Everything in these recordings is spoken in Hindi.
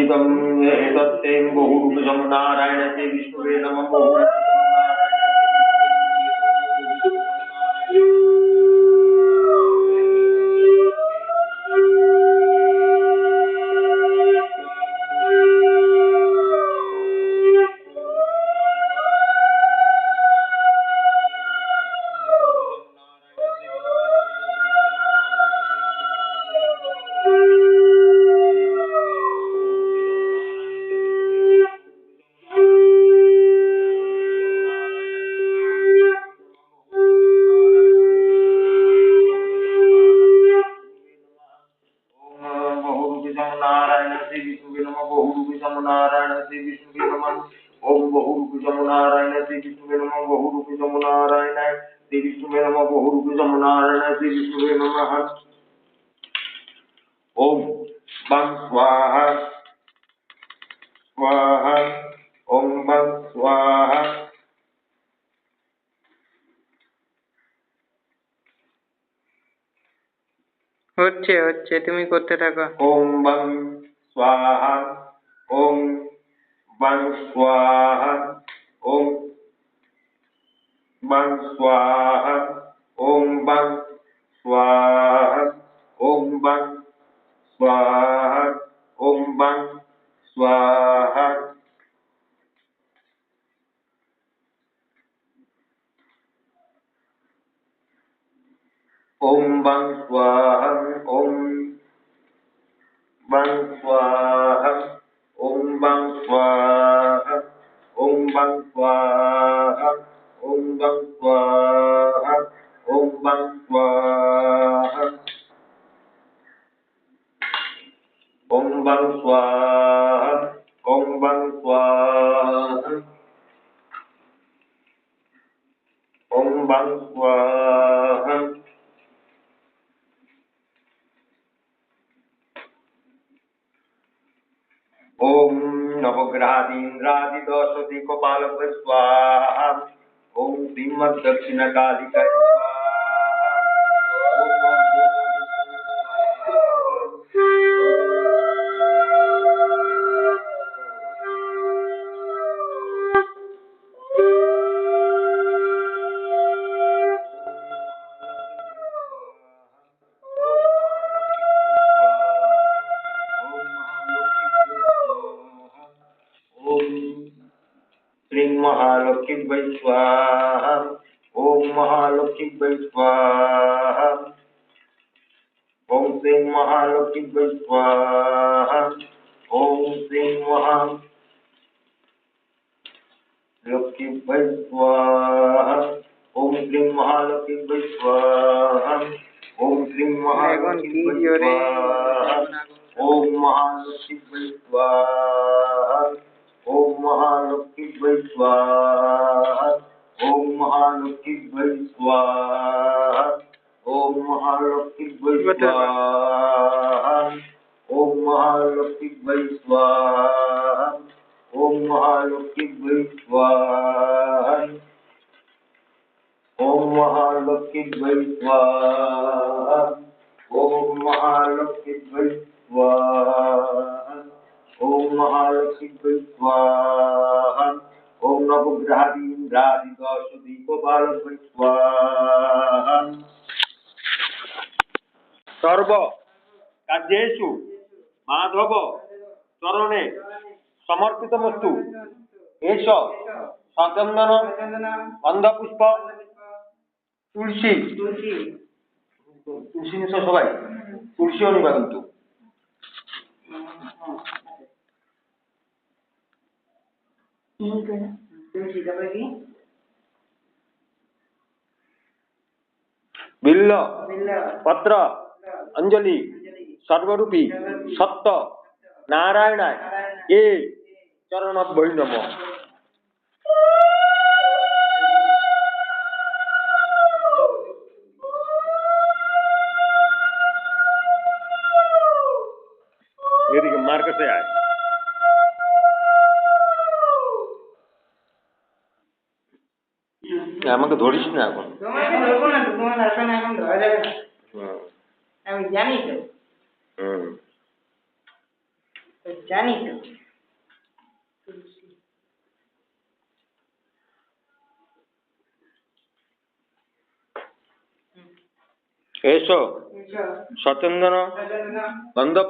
इदम् एतत्तेन बहुरूपजं नारायण ते नमः ओम बहु बहुरूपी समुनारायण श्री विष्णु नमः बहुरूपी समुनारायण श्री विष्णु बहु रूप जमुनारायण श्री विष्णु नम ओम बं स्वाहा स्वाहा ओम बं स्वाहा হচ্ছে হচ্ছে তুমি করতে থাকো ওম বং স্বাহা ওম बं स्वाहा ॐ बं स्वाहा ॐ बं स्वाहा ॐ बं स्वाहा உம்பங் உம்பங் शालीन्द्रादिदोषधिको बालक स्वाहा ओम दक्षिण कालिका महालक्ष्मी स्वाहा ओम महालक्ष्मी स्वाहा ओम श्री महालक्ष्मी स्वाहा ओम श्री महा लक्ष्मी स्वाहा ओम श्री महालक्ष्मी स्वाहा ओम श्री महालक्ष्मी स्वाहा महालक्ष्मी वै स्वाहा ओम महालक्ष्मी वै स्वाहा ओम महालक्ष्मी वै स्वाहा ओम महालक्ष्मी वै स्वाहा ओम महालक्ष्मी वै स्वाहा ओम नवग्रहादि इंद्रादि दशदीपो बालक वै स्वाहा सर्व କାର୍ଯ୍ୟेषु মানদ্রব চরণে সমর্পিত বস্তু এস সচন্দন গন্ধপুষ্প তুলসী তুলসী নিশ সবাই তুলসী অনিবা কিন্তু বিল্ল পত্র অঞ্জলি সর্বরূপী সত্য নারায়ণায় এ চরণত বৈনম এদিকে মার কাছে আয় আমাকে ধরিস না এখন হ্যাঁ। আমি জানি তো জানি তো এসো সতেন্দ্র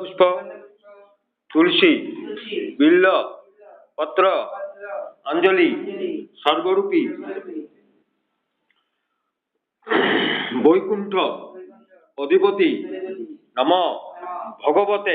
পুষ্প তুলসী বিল্ল পত্র অঞ্জলি সর্বরূপী বৈকুণ্ঠ অধিপতি নম ভগবতে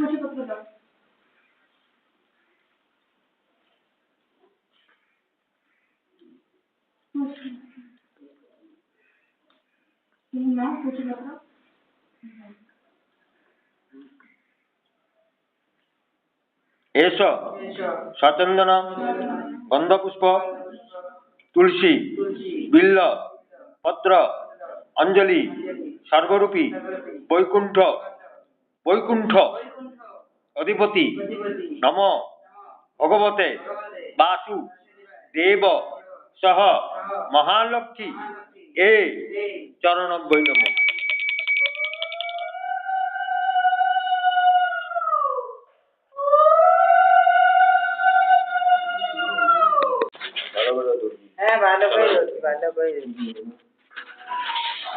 सूची पत्र लो नाम तुलसी बिल पत्र अंजलि सर्वरूपी वैकुंठ বৈকুণ্ঠ অধিপতি নম ভগবতে বাসু দেব সহ মহালক্ষ্মী এ চরণ বৈনম হ্যাঁ ভালো করে ভালো করে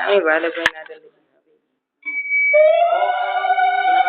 আমি ভালো করে না Oh,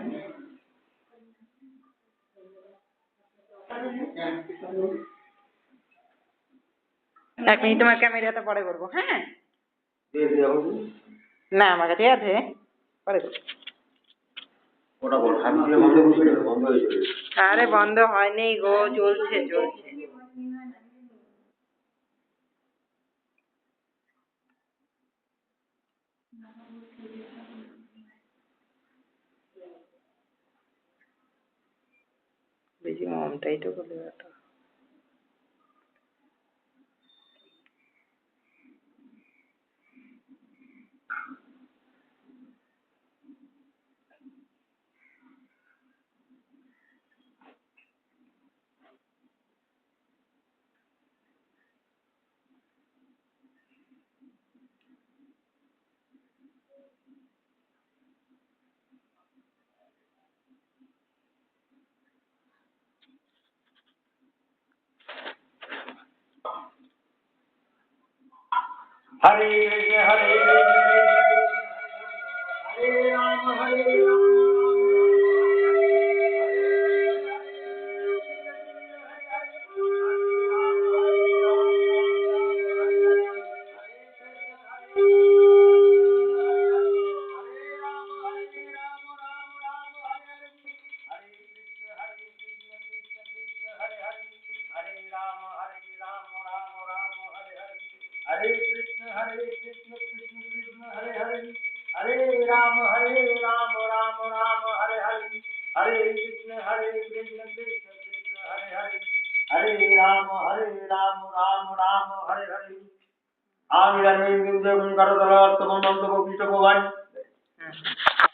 এক মিনিট তোমার ক্যামেরাটা পরে করবো হ্যাঁ না আমার কাছে আছে পরে করবো আরে বন্ধ হয়নি গো চলছে চলছে মমতাই তো বলে हरे कृष्ण हरे कृष्ण हरे राम हरे राम राम हरे राम राम राम हरे हरे हरे कृष्ण हरे कृष्ण कृष्ण कृष्ण हरे हरे हरे राम हरे राम राम राम हरे हरे आमिर आम इदानीं गुरुदेवं करतलात्तमं नन्दगोपीशगोपान्